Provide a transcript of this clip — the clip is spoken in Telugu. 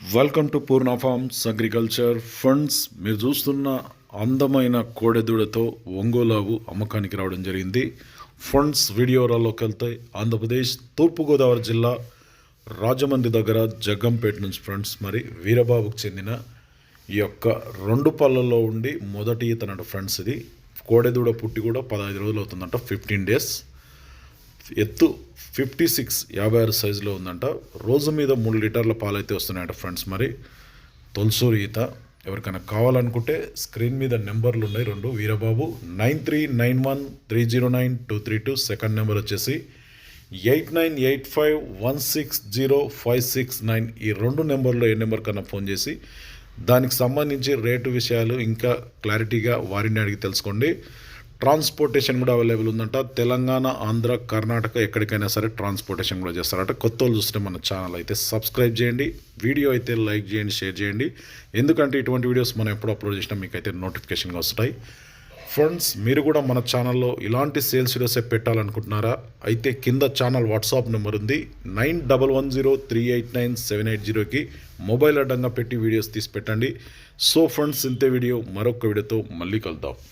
Welcome to Purna farms agriculture funds మీరు చూస్తున్న అందమైన కోడెదూడతో ఒంగోలావు అమ్మకానికి రావడం జరిగింది. ఫండ్స్ వీడియోరాల్లోకి వెళ్తాయి. ఆంధ్రప్రదేశ్ తూర్పుగోదావరి జిల్లా రాజమండ్రి దగ్గర జగ్గంపేట నుంచి ఫ్రెండ్స్ మరి వీరబాబుకు చెందిన ఈ యొక్క రెండు పళ్ళల్లో ఉండి మొదటి ఈతనట ఫ్రెండ్స్ ఇది. కోడెదూడ పుట్టి కూడా పదహైదు రోజులు అవుతుందంట ఫిఫ్టీన్ డేస్ ఎత్తు ఫిఫ్టీ సిక్స్ యాభై ఆరు సైజులో ఉందంట. రోజు మీద మూడు లీటర్ల పాలు అయితే వస్తున్నాయంట ఫ్రెండ్స్ మరి. తొలసూరి ఈత. ఎవరికైనా కావాలనుకుంటే స్క్రీన్ మీద నెంబర్లు ఉన్నాయి రెండు. Veerababu nine three nine one three zero nine two three two. Second number వచ్చేసి eight nine eight five one six zero five six nine. ఈ రెండు నెంబర్లో ఏ నెంబర్ కన్నా ఫోన్ చేసి దానికి సంబంధించి రేటు విషయాలు ఇంకా క్లారిటీగా వారిని అడిగి తెలుసుకోండి. ట్రాన్స్పోర్టేషన్ కూడా అవైలబుల్ ఉందంట. తెలంగాణ ఆంధ్ర కర్ణాటక ఎక్కడికైనా సరే ట్రాన్స్పోర్టేషన్ కూడా చేస్తారట. కొత్త వాళ్ళు చూస్తే మన ఛానల్ అయితే సబ్స్క్రైబ్ చేయండి వీడియో అయితే లైక్ చేయండి షేర్ చేయండి. ఎందుకంటే ఇటువంటి వీడియోస్ మనం ఎప్పుడు అప్లోడ్ చేసినా మీకు అయితే నోటిఫికేషన్గా వస్తాయి. ఫ్రెండ్స్ మీరు కూడా మన ఛానల్లో ఇలాంటి సేల్స్ వీడియోసే పెట్టాలనుకుంటున్నారా? అయితే కింద ఛానల్ వాట్సాప్ నెంబర్ ఉంది. Nine double one zero three eight nine seven eight జీరోకి మొబైల్ అడ్డంగా పెట్టి వీడియోస్ తీసి పెట్టండి. సో ఫ్రెండ్స్ ఇంతే వీడియో మరొక వీడియోతో మళ్ళీ కలుద్దాం.